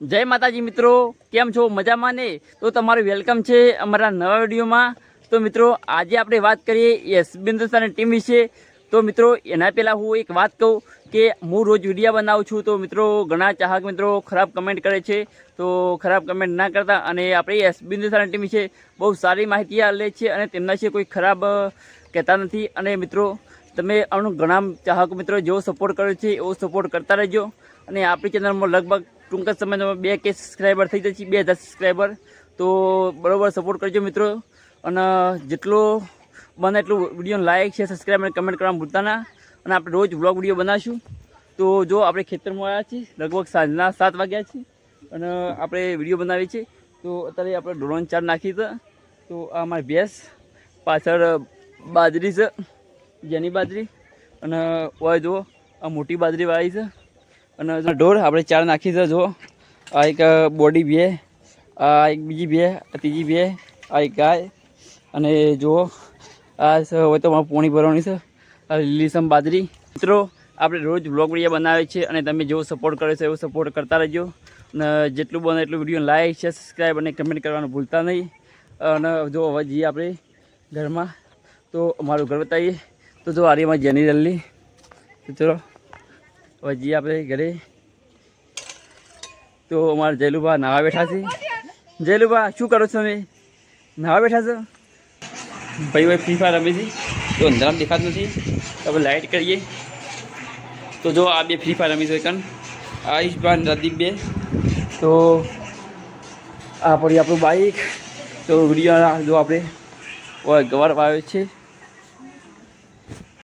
જય માતાજી મિત્રો, કેમ છો? મજામાં ને? તો તમારું વેલકમ છે અમારા નવા વિડીયોમાં. તો મિત્રો, આજે આપણે વાત કરીએ યસ હિન્દુસ્તાની ટીમ વિશે. તો મિત્રો, એના પહેલાં હું એક વાત કહું કે હું રોજ વિડીયા બનાવું છું. તો મિત્રો, ઘણા ચાહક મિત્રો ખરાબ કમેન્ટ કરે છે. તો ખરાબ કમેન્ટ ના કરતા અને આપણે યસ હિન્દુસ્તાની ટીમ વિશે બહુ સારી માહિતી લે છે અને તેમના વિશે કોઈ ખરાબ કહેતા નથી. અને મિત્રો, તમે આનું ઘણા ચાહક મિત્રો જેવો સપોર્ટ કર્યો છે, એવો સપોર્ટ કરતા રહેજો. અને આપણી ચેનલમાં લગભગ ટૂંક જ સમયમાં બે કે સબસ્ક્રાઈબર થઈ જશે, બે હજાર સબસ્ક્રાઈબર તો બરાબર સપોર્ટ કરજો મિત્રો. અને જેટલો બને એટલું વીડિયો લાઇક છે સબસ્ક્રાઈબ અને કમેન્ટ કરવા ભૂલતા ના. અને આપણે રોજ બ્લોગ વીડિયો બનાવીશું. તો જો આપણે ખેતરમાં આવ્યા છીએ, લગભગ સાંજના સાત વાગ્યા છે. અને આપણે વીડિયો બનાવીએ છીએ. તો અત્યારે આપણે ડ્રોન ચાર નાખી છે. તો આ અમારી ભેંસ, પાછળ બાજરી છે, જેની બાજરી. અને હોય જુઓ, આ મોટી બાજરીવાળી છે. અને ઢોર, આપણે ચાર નાખી જો. આ એક બોડી બે, આ એક બીજી બે ત્રીજી બે, આ એક ગાય, અને જુઓ આ હવે તો મારે પોણી ભરવાની છે. લીલીસમ બાજરી. મિત્રો, આપણે રોજ બ્લોગ વીડિયો બનાવે છે અને તમે જેવો સપોર્ટ કરો છે એવો સપોર્ટ કરતા રહેજો. અને જેટલું બને એટલું વીડિયો લાઈક છે સબસ્ક્રાઈબ અને કમેન્ટ કરવાનું ભૂલતા નહીં. અને જો હવે જઈએ આપણે ઘરમાં. તો અમારું ઘર બતાવીએ. તો જો આર્યમાં જેની જલ્દી તો ચલો. હવે આપણે ઘરે. તો અમારા જયલુભા નાવા બેઠા છે. જયલુભા, શું કરો છો તમે? નાવા બેઠા છો? ભાઈ ભાઈ ફ્રી ફાયર રમે છે. તો અંધારામાં દેખાતું નથી. હવે લાઇટ કરીએ. તો જો આ બે ફ્રી ફાયર રમી છે કણ આયુષભાન પ્રદીપ બે. તો આ પડી આપણું બાઈક તો વીડિયો જો આપણે ગવાર પાયો છે.